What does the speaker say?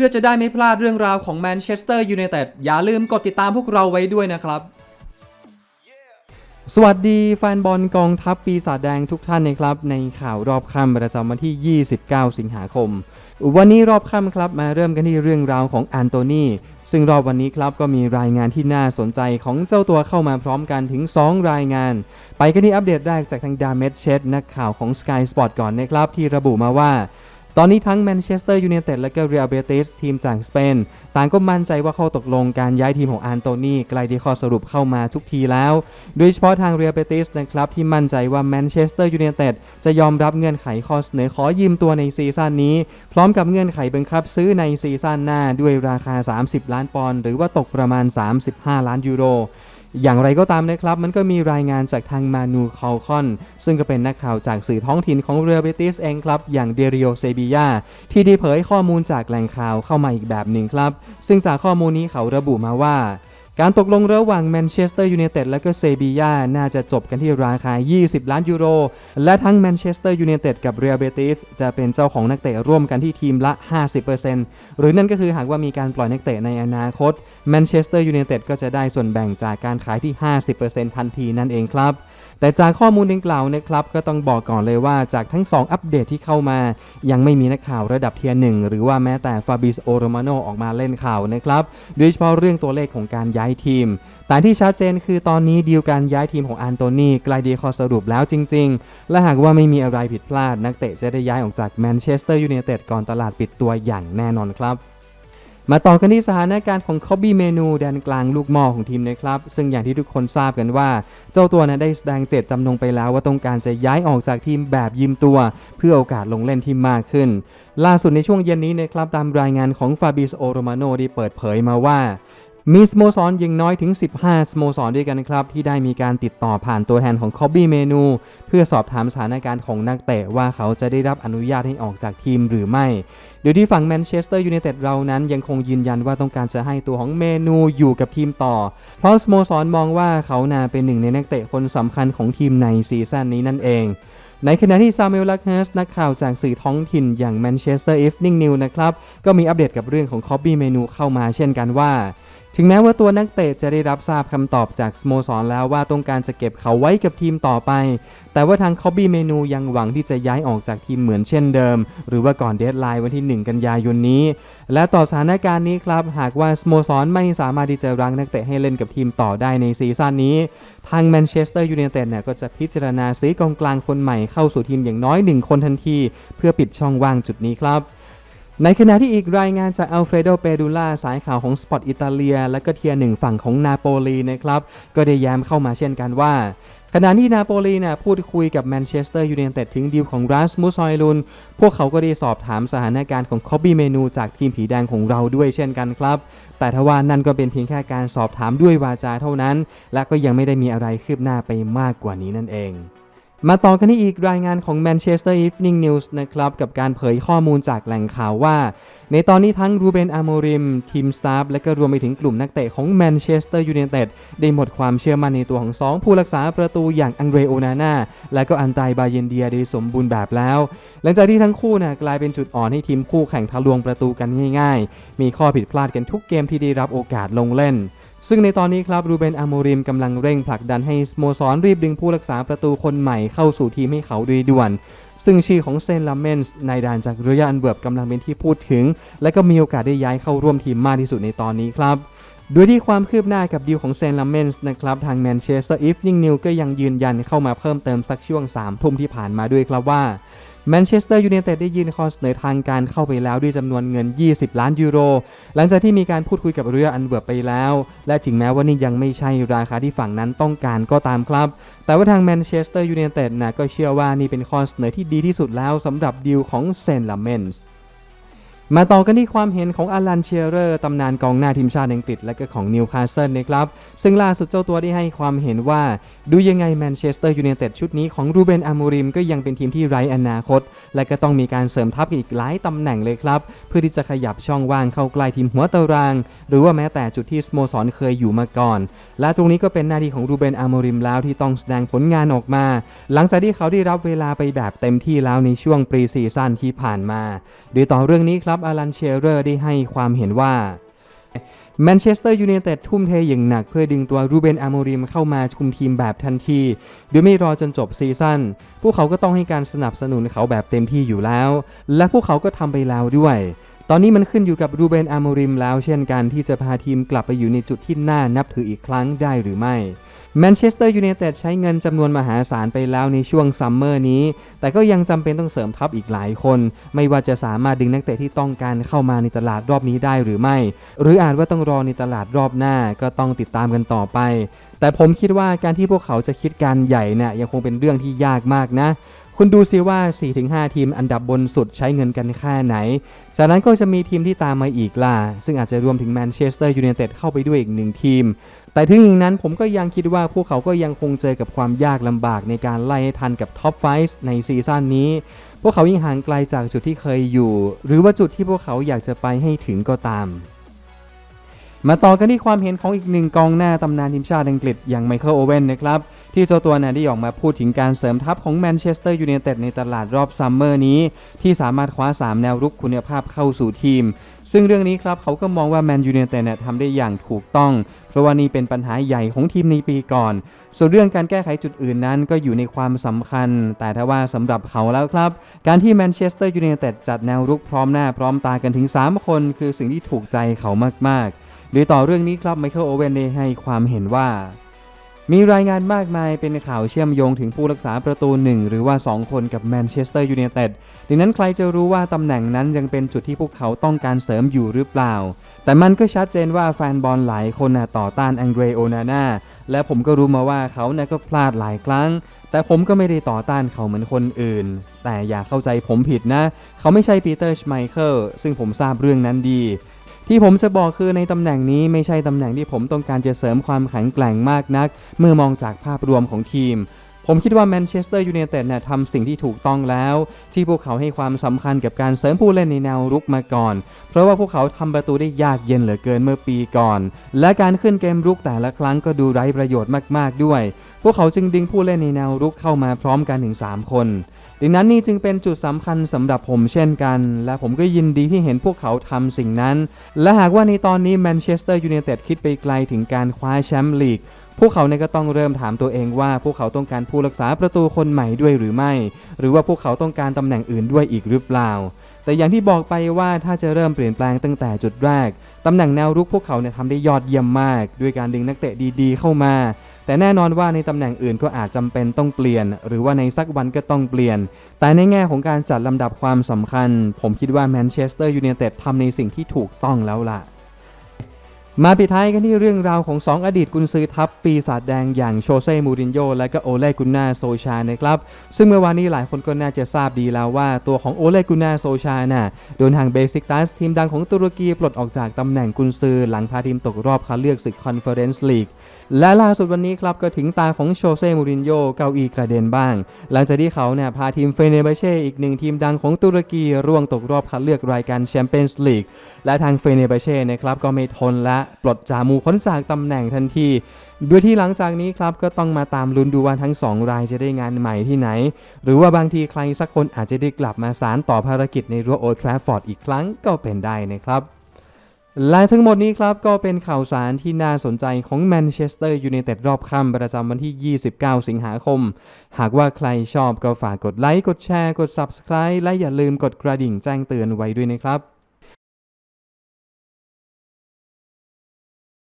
พื่อจะได้ไม่พลาดเรื่องราวของแมนเชสเตอร์ยูไนเต็ดอย่าลืมกดติดตามพวกเราไว้ด้วยนะครับ สวัสดีแฟนบอลกองทัพปีศาจแดงทุกท่านนะครับ ในข่าวรอบค่ำประจำวันที่ 29 สิงหาคม วันนี้รอบค่ำครับมาเริ่มกันที่เรื่องราวของแอนโตนีซึ่งรอบวันนี้ครับก็มีรายงานที่น่าสนใจของเจ้าตัวเข้ามาพร้อมกันถึง 2 รายงาน ไปกันที่อัปเดตแรกจากทางดาเมดเชดนักข่าวของ Sky Sport ก่อนนะครับที่ระบุมาว่า ตอนนี้ทั้งแมนเชสเตอร์ยูไนเต็ดและก็เรียลเบติสทีมจากสเปน ต่างก็มั่นใจว่าข้อตกลงการย้ายทีมของอันโตนีใกล้ที่ข้อสรุปเข้ามาทุกทีแล้ว โดยเฉพาะทางเรียลเบติสนะครับ ที่มั่นใจว่าแมนเชสเตอร์ยูไนเต็ดจะยอมรับเงื่อนไขข้อเสนอขอยืมตัวในซีซั่นนี้ พร้อมกับเงื่อนไขบังคับซื้อในซีซั่นหน้าด้วยราคา 30 ล้านปอนด์หรือว่าตกประมาณ 35 ล้านยูโร อย่างไรก็ตามนะครับ มันก็มีรายงานจากทางมานูคอลคอน ซึ่งก็เป็นนักข่าวจากสื่อท้องถิ่นของเรือเบติสเองครับ อย่างเดริโอเซบียาที่ได้เผยข้อมูลจากแหล่งข่าวเข้ามาอีกแบบหนึ่งครับ ซึ่งจากข้อมูลนี้เขาระบุมาว่า การตกลงระหว่างแมนเชสเตอร์ยูไนเต็ดและก็เซบีย่าน่าจะจบกันที่ราคา 20 ล้านยูโร และทั้งแมนเชสเตอร์ยูไนเต็ดกับเรียลเบติสจะเป็นเจ้าของนักเตะร่วมกันที่ทีมละ 50%หรือนั่นก็คือหากว่ามีการปล่อยนักเตะในอนาคตแมนเชสเตอร์ยูไนเต็ดก็จะได้ส่วนแบ่งจากการขายที่ 50%ทันทีนั่นเองครับ แต่จากข้อมูลดังกล่าวนะครับก็ต้องบอกก่อนเลยว่าจากทั้ง 2 อัปเดตที่เข้ามา ยังไม่มีนักข่าวระดับเทียร์หนึ่งหรือว่าแม้แต่ฟาบิสโอโรมาโนออกมาเล่นข่าวนะครับโดยเฉพาะเรื่องตัวเลขของการย้ายทีม แต่ที่ชัดเจนคือตอนนี้ดีลการย้ายทีมของอันโตนีใกล้ดีข้อสรุปแล้วจริง ๆ และหากว่าไม่มีอะไรผิดพลาดนักเตะจะได้ย้ายออกจากแมนเชสเตอร์ยูไนเต็ดก่อนตลาดปิดตัวอย่างแน่นอนครับ มาต่อกันที่สถานการณ์ของคอบบี้เมนูแดนกลางลูกหม้อของทีมนะครับ ซึ่งอย่างที่ทุกคนทราบกันว่า เจ้าตัวนะได้แสดงเจตจำนงไปแล้วว่าต้องการจะย้ายออกจากทีมแบบยืมตัว เพื่อโอกาสลงเล่นที่มากขึ้น ล่าสุดในช่วงเย็นนี้นะครับตามรายงานของฟาบิสโอโรมาโนได้เปิดเผยมาว่า มีสโมสรยิงน้อยถึง 15 สโมสรด้วยกันครับ ที่ได้มีการติดต่อผ่านตัวแทนของคอบบี้เมนู เพื่อสอบถามสถานการณ์ของนักเตะว่าเขาจะได้รับอนุญาตให้ออกจากทีมหรือไม่ โดยที่ฝั่งแมนเชสเตอร์ยูไนเต็ดเรานั้นยังคงยืนยันว่าต้องการจะให้ตัวของเมนูอยู่กับทีมต่อ เพราะสโมสรมองว่าเขานาเป็นหนึ่งในนักเตะคนสำคัญของทีมในซีซั่นนี้นั่นเองในขณะที่ซามูเอลลักเฮสนักข่าวจากสื่อท้องถิ่นอย่าง Manchester Evening News นะครับ ก็มีอัปเดตกับเรื่องของคอบบี้เมนูเข้ามาเช่นกันว่า ถึงแม้ว่าตัวนักเตะจะได้รับทราบคำตอบจากสโมสรแล้วว่าต้องการจะเก็บเขาไว้กับทีมต่อไป แต่ว่าทางคอบบี้เมนูยังหวังที่จะย้ายออกจากทีมเหมือนเช่นเดิม หรือว่าก่อนเดทไลน์วันที่ 1 กันยายนนี้ และต่อสถานการณ์นี้ครับ หากว่าสโมสรไม่สามารถที่จะรั้งนักเตะให้เล่นกับทีมต่อได้ในซีซั่นนี้ ทางแมนเชสเตอร์ยูไนเต็ดเนี่ยก็จะพิจารณาซื้อกองกลางคนใหม่เข้าสู่ทีมอย่างน้อย 1 คนทันที เพื่อปิดช่องว่างจุดนี้ครับ ในขณะที่อีกรายงานจากอัลเฟรโด เปดูล่า สายข่าวของสปอตอิตาเลีย และก็เทียหนึ่งฝั่งของนาโปลีนะครับ ก็ได้ย้มเข้ามาเช่นกันว่า ขณะที่นาโปลีเนี่ยพูดคุยกับแมนเชสเตอร์ยูไนเต็ดถึงดีลของรัสมุสฮอยลุน พวกเขาก็ได้สอบถามสถานการณ์ของคอบบี้เมนูจากทีมผีแดงของเราด้วยเช่นกันครับ แต่ทว่านั่นก็เป็นเพียงแค่การสอบถามด้วยวาจาเท่านั้น และก็ยังไม่ได้มีอะไรคืบหน้าไปมากกว่านี้นั่นเอง มาต่อกันที่อีกรายงานของ Manchester Evening News นะครับกับการเผยข้อมูลจากแหล่งข่าวว่า ในตอนนี้ทั้งรูเบนอาโมริม ทีมสตาฟและก็รวมไปถึงกลุ่มนักเตะของ Manchester United ได้หมดความเชื่อมั่นในตัวของ 2 ผู้รักษาประตูอย่างอังเดรโอนาน่าและก็อันไตบาเยนเดียได้สมบูรณ์แบบแล้ว หลังจากที่ทั้งคู่นะกลายเป็นจุดอ่อนให้ทีมคู่แข่งทะลวงประตูกันง่าย ๆ มีข้อผิดพลาดกันทุกเกมที่ได้รับโอกาสลงเล่น ซึ่งในตอนนี้ครับรูเบนอาโมริมกำลังเร่งผลักดันให้สโมสรรีบดึงผู้รักษาประตูคนใหม่เข้าสู่ทีมให้เขาโดยด่วน ซึ่งชื่อของเซนลาเมนส์ในดานจากเรยันเบิร์บกำลังเป็นที่พูดถึง และก็มีโอกาสได้ย้ายเข้าร่วมทีมมากที่สุดในตอนนี้ครับโดยที่ความคืบหน้ากับดีลของเซนลาเมนส์นะครับ ทางแมนเชสเตอร์อีฟนิงนิวก็ยังยืนยันเข้ามาเพิ่มเติมสักช่วง3ทุ่มที่ผ่านมาด้วยครับว่า แมนเชสเตอร์ยูไนเต็ดได้ยื่นข้อเสนอทางการเข้าไปแล้วด้วยจำนวนเงิน 20 ล้านยูโร หลังจากที่มีการพูดคุยกับเรืออันเบิร์บไปแล้ว และถึงแม้ว่านี่ยังไม่ใช่ราคาที่ฝั่งนั้นต้องการก็ตามครับ แต่ว่าทางแมนเชสเตอร์ยูไนเต็ดนะก็เชื่อว่านี่เป็นข้อเสนอที่ดีที่สุดแล้วสำหรับดีลของเซนลาเมนส์ มาต่อกันที่ความเห็นของอลันเชียเรอร์ตำนานกองหน้าทีมชาติอังกฤษและก็ของนิวคาสเซิลนะครับ ซึ่งล่าสุดเจ้าตัวได้ให้ความเห็นว่า ดูยังไงแมนเชสเตอร์ยูไนเต็ดชุดนี้ของรูเบนอามูริมก็ยังเป็นทีมที่ไร้อนาคต และก็ต้องมีการเสริมทัพอีกหลายตำแหน่งเลยครับ เพื่อที่จะขยับช่องว่างเข้าใกล้ทีมหัวตาราง หรือว่าแม้แต่จุดที่สโมสรเคยอยู่มาก่อน และตรงนี้ก็เป็นหน้าที่ของรูเบนอาโมริมแล้วที่ต้องแสดงผลงานออกมา หลังจากที่เขาได้รับเวลาไปแบบเต็มที่แล้วในช่วงปรีซีซั่นที่ผ่านมาโดยต่อเรื่องนี้ครับครับอารันเชเรอร์ได้ให้ความเห็นว่าแมนเชสเตอร์ยูไนเต็ดทุ่มเทอย่างหนักเพื่อดึงตัวรูเบนอาโมริมเข้ามาคุมทีมแบบทันที โดยไม่รอจนจบซีซั่น พวกเขาก็ต้องให้การสนับสนุนเขาแบบเต็มที่อยู่แล้ว และพวกเขาก็ทำไปแล้วด้วย ตอนนี้มันขึ้นอยู่กับรูเบนอาโมริมแล้วเช่นกันที่จะพาทีมกลับไปอยู่ในจุดที่น่านับถืออีกครั้งได้หรือไม่ แมนเชสเตอร์ยูไนเต็ดใช้เงินจำนวนมหาศาลไปแล้วในช่วงซัมเมอร์นี้ แต่ก็ยังจำเป็นต้องเสริมทัพอีกหลายคน ไม่ว่าจะสามารถดึงนักเตะที่ต้องการเข้ามาในตลาดรอบนี้ได้หรือไม่ หรืออาจว่าต้องรอในตลาดรอบหน้าก็ต้องติดตามกันต่อไป แต่ผมคิดว่าการที่พวกเขาจะคิดการใหญ่เนี่ยยังคงเป็นเรื่องที่ยากมากนะ คุณดูซิว่า 4-5 ทีมอันดับบนสุดใช้เงินกันแค่ไหน จากนั้นก็จะมีทีมที่ตามมาอีกล่ะ ซึ่งอาจจะรวมถึงแมนเชสเตอร์ยูไนเต็ดเข้าไปด้วยอีกหนึ่งทีม แต่ถึงอย่างนั้นผมก็ยังคิดว่าพวกเขาก็ยังคงเจอกับความยากลำบากในการไล่ให้ทันกับท็อปไฟส์ในซีซั่นนี้ พวกเขายิ่งห่างไกลจากจุดที่เคยอยู่ หรือว่าจุดที่พวกเขาอยากจะไปให้ถึงก็ตามมาต่อกันที่ความเห็นของอีกหนึ่งกองหน้าตำนานทีมชาติอังกฤษอย่างไมเคิลโอเว่นนะครับ ที่เจ้าตัวนั้นได้ออกมาพูดถึงการเสริมทัพของแมนเชสเตอร์ยูไนเต็ดในตลาดรอบซัมเมอร์นี้ ที่สามารถคว้า 3 แนวรุกคุณภาพเข้าสู่ทีม ซึ่งเรื่องนี้ครับเขาก็มองว่าแมนยูไนเต็ดเนี่ยทำได้อย่างถูกต้อง เพราะว่านี่เป็นปัญหาใหญ่ของทีมในปีก่อน ส่วนเรื่องการแก้ไขจุดอื่นนั้นก็อยู่ในความสำคัญ แต่ถ้าว่าสำหรับเขาแล้วครับ การที่แมนเชสเตอร์ยูไนเต็ดจัดแนวรุกพร้อมหน้าพร้อมตากันถึง 3 คน คือสิ่งที่ถูกใจเขามากๆโดยต่อเรื่องนี้ครับไมเคิลโอเวนได้ให้ความเห็นว่า มีรายงานมากมายเป็นข่าวเชื่อมโยงถึงผู้รักษาประตูหนึ่งหรือว่า 2 คนกับแมนเชสเตอร์ยูไนเต็ดดังนั้นใครจะรู้ว่าตำแหน่งนั้นยังเป็นจุดที่พวกเขาต้องการเสริมอยู่หรือเปล่า แต่มันก็ชัดเจนว่าแฟนบอลหลายคนน่ะต่อต้านแองเดรโอนาน่าและผมก็รู้มาว่าเขาน่ะก็พลาดหลายครั้ง แต่ผมก็ไม่ได้ต่อต้านเขาเหมือนคนอื่น แต่อย่าเข้าใจผมผิดนะ เขาไม่ใช่ปีเตอร์ชไมเคิลซึ่งผมทราบเรื่องนั้นดี ที่ผมจะบอกคือในตำแหน่งนี้ไม่ใช่ตำแหน่งที่ผมต้องการจะเสริมความแข็งแกร่งมากนัก เมื่อมองจากภาพรวมของทีม ผมคิดว่าแมนเชสเตอร์ยูไนเต็ดเนี่ยทำสิ่งที่ถูกต้องแล้ว ที่พวกเขาให้ความสำคัญกับการเสริมผู้เล่นในแนวรุกมาก่อน เพราะว่าพวกเขาทำประตูได้ยากเย็นเหลือเกินเมื่อปีก่อน และการขึ้นเกมรุกแต่ละครั้งก็ดูไร้ประโยชน์มากๆด้วย พวกเขาจึงดึงผู้เล่นในแนวรุกเข้ามาพร้อมกันถึง3คน ดังนั้นนี่จึงเป็นจุดสำคัญสำหรับผมเช่นกัน และผมก็ยินดีที่เห็นพวกเขาทำสิ่งนั้น และหากว่าในตอนนี้แมนเชสเตอร์ยูไนเต็ดคิดไปไกลถึงการคว้าแชมป์ลีกพวกเขาเนี่ยก็ต้องเริ่มถามตัวเองว่าพวกเขาต้องการผู้รักษาประตูคนใหม่ด้วยหรือไม่ หรือว่าพวกเขาต้องการตำแหน่งอื่นด้วยอีกหรือเปล่า แต่อย่างที่บอกไปว่าถ้าจะเริ่มเปลี่ยนแปลงตั้งแต่จุดแรกตำแหน่งแนวรุกพวกเขาเนี่ยทำได้ยอดเยี่ยมมาก ด้วยการดึงนักเตะดีๆ เข้ามา แต่แน่นอนว่าในตำแหน่งอื่นก็อาจจำเป็นต้องเปลี่ยน หรือว่าในสักวันก็ต้องเปลี่ยน แต่ในแง่ของการจัดลำดับความสำคัญ ผมคิดว่าแมนเชสเตอร์ยูไนเต็ดทำในสิ่งที่ถูกต้องแล้วล่ะ มาปิดท้ายกันที่เรื่องราวของ 2 อดีตกุนซือทัพปีศาจแดงอย่างโชเซ่มูรินโญ่และก็โอเลกุนนาโซชานะครับ ซึ่งเมื่อวานนี้หลายคนก็น่าจะทราบดีแล้วว่าตัวของโอเลกุนนาโซชาน่ะโดนทางเบสิกตัสทีมดังของตุรกีปลดออกจากตำแหน่งกุนซือหลังพาทีมตกรอบคัดเลือกศึกคอนเฟอเรนซ์ลีก และล่าสุดวันนี้ครับก็ถึงตาของโชเซ่มูรินโญ่เก้าอี้กระเด็นบ้าง หลังจากที่เขาเนี่ยพาทีมเฟเนเบเช่อีกหนึ่งทีมดังของตุรกีร่วงตกรอบคัดเลือกรายการแชมเปี้ยนส์ลีกและทางเฟเนเบเช่นะครับก็ไม่ทนและปลดจามูพ้นจากตำแหน่งทันทีโดยที่หลังจากนี้ครับก็ต้องมาตามลุ้นดูว่าทั้ง 2 รายจะได้งานใหม่ที่ไหน หรือว่าบางทีใครสักคนอาจจะได้กลับมาสารต่อภารกิจในรั้วโอทราฟฟอร์ดอีกครั้งก็เป็นได้นะครับ และทั้งหมดนี้ครับ ก็เป็นข่าวสารที่น่าสนใจของแมนเชสเตอร์ยูไนเต็ดรอบค่ำประจำวันที่ 29 สิงหาคม หากว่าใครชอบก็ฝากกดไลค์ กดแชร์ กด Subscribe และอย่าลืมกดกระดิ่งแจ้งเตือนไว้ด้วยนะครับ